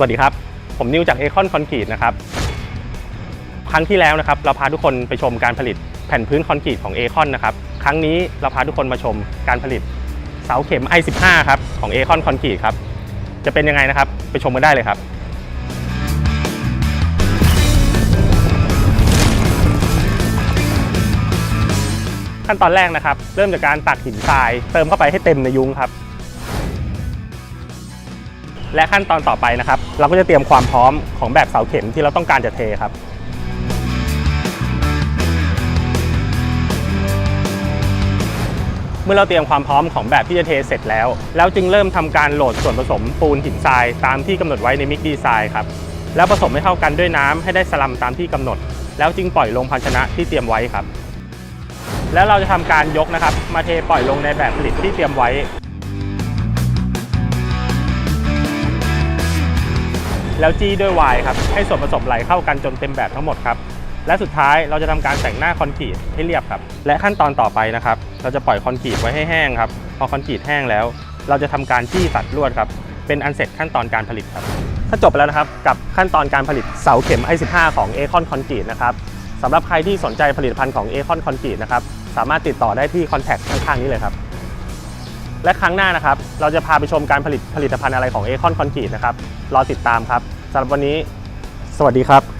สวัสดีครับ ผมนิวจากเอคอนคอนกรีตนะครับ ครั้งที่แล้วนะครับเราพาทุกคนไปชมการผลิตแผ่นพื้นคอนกรีตของเอคอนนะครับ ครั้งนี้เราพาทุกคนมาชมการผลิตเสาเข็ม i15 ครับของเอคอนคอนกรีตครับ จะเป็นยังไงนะครับ ไปชมกันได้เลยครับขั้นตอนแรกนะครับ เริ่มจากการตักหินทราย เติมเข้าไปให้เต็มในยุ้งครับ และขั้นตอนต่อไปนะครับ เราก็จะเตรียมความพร้อมของแบบเสาเข็มที่เราต้องการจะเทครับเมื่อเราเตรียมความพร้อมของแบบที่จะเทเสร็จแล้ว แล้วจึงเริ่มทำการโหลดส่วนผสมปูนหินทรายตามที่กำหนดไว้ในมิกดีไซน์ครับแล้วผสมให้เข้ากันด้วยน้ำให้ได้สลัมตามที่กำหนด แล้วจึงปล่อยลงภาชนะที่เตรียมไว้ครับ แล้วเราจะทำการยกนะครับ มาเทปล่อยลงในแบบผลิตที่เตรียมไว้ แล้วจี้ด้วยวน์ครับให้ส่วนผสมไหลเข้ากันจนเต็มแบบทั้งหมดครับและสุดท้ายเราจะทำการแต่งหน้าคอนกรีตให้เรียบครับ และขั้นตอนต่อไปนะครับ เราจะปล่อยคอนกรีตไว้ให้แห้งครับ พอคอนกรีตแห้งแล้ว เราจะทำการจี้ตัดลวดครับ เป็นอันเสร็จขั้นตอนการผลิตครับ ถ้าจบไปแล้วนะครับกับขั้นตอนการผลิตเสาเข็ม i15 ของ a c o n Concrete นะครับสำหรับใครที่สนใจผลิตภัณฑ์ของ a c o n Concrete นะครับ สามารถติดต่อได้ที่คอนแทคข้างๆนี้เลยครับ และครั้งหน้านะครับ เราจะพาไปชมการผลิตผลิตภัณฑ์อะไรของเอคอนคอนกรีตนะครับ รอติดตามครับสำหรับวันนี้ สวัสดีครับ